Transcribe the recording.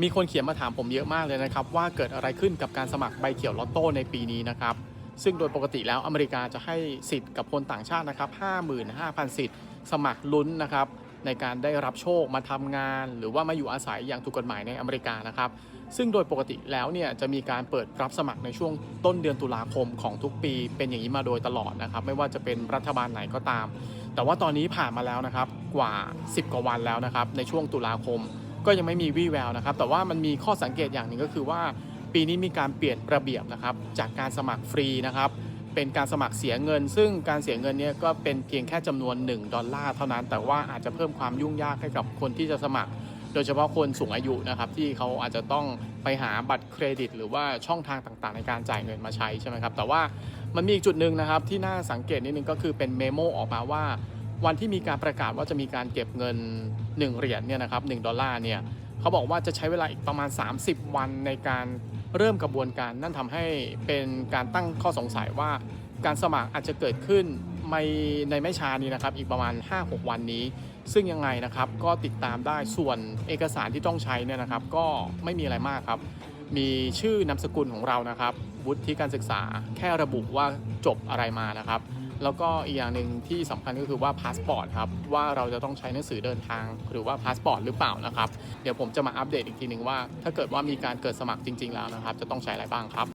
มีคนเขียนมาถามผมเยอะมากเลยนะครับ ว่าเกิดอะไรขึ้นกับการสมัครใบเขียวลอตโต้ในปีนี้นะครับ ซึ่งโดยปกติแล้วอเมริกาจะให้สิทธิ์กับคนต่างชาตินะครับ 55,000 สิทธิ์ สมัครลุ้นนะครับในการได้รับโชคมาทำงาน หรือว่ามาอยู่อาศัยอย่างถูกกฎหมายในอเมริกานะครับ ซึ่งโดยปกติแล้วเนี่ยจะมีการเปิดรับสมัครในช่วงต้นเดือนตุลาคมของทุกปี เป็นอย่างนี้มาโดยตลอดนะครับ ไม่ว่าจะเป็นรัฐบาลไหนก็ตาม แต่ว่าตอนนี้ผ่านมาแล้วนะครับกว่า 10 กว่าวันแล้วนะครับในช่วงตุลาคม ก็ยังไม่มีวี่แววนะครับ แต่ว่ามันมีข้อสังเกตอย่างหนึ่งก็คือว่า ปีนี้มีการเปลี่ยนระเบียบนะครับ จากการสมัครฟรีนะครับ เป็นการสมัครเสียเงิน ซึ่งการเสียเงินเนี่ยก็เป็นเพียงแค่จำนวน 1 ดอลลาร์เท่านั้น แต่ว่าอาจจะเพิ่มความยุ่งยากให้กับคนที่จะสมัคร โดยเฉพาะคนสูงอายุนะครับ ที่เขาอาจจะต้องไปหาบัตรเครดิต หรือว่าช่องทางต่างๆ ในการจ่ายเงินมาใช้ใช่ไหมครับ แต่ว่ามันมีอีกจุดหนึ่งนะครับที่น่าสังเกตนิดนึงก็คือเป็นเมโมออกมาว่า วันที่มีการประกาศว่าจะมีการเก็บเงิน 1 เหรียญเนี่ยนะครับ1ดอลลาร์เนี่ยเขาบอกว่าจะใช้เวลาอีกประมาณ 30 วันในการเริ่มกระบวนการนั่นทำให้เป็นการตั้งข้อสงสัยว่าการสมัครอาจจะเกิดขึ้นไม่ในไม่ช้านี้นะครับอีกประมาณ 5-6 วันนี้ ซึ่งยังไงนะครับก็ติดตามได้ส่วนเอกสารที่ต้องใช้เนี่ยนะครับ ก็ไม่มีอะไรมากครับ มีชื่อนามสกุลของเรานะครับวุฒิการศึกษาแค่ระบุว่าจบอะไรมานะครับ แล้วก็อีกอย่างหนึ่งที่สำคัญก็คือว่าพาสปอร์ตครับว่าเราจะต้องใช้หนังสือเดินทาง หรือว่าพาสปอร์ตหรือเปล่านะครับ เดี๋ยวผมจะมาอัปเดตอีกทีหนึ่งว่า ถ้าเกิดว่ามีการเกิดสมัครจริง ๆ แล้วนะครับ จะต้องใช้อะไรบ้างครับ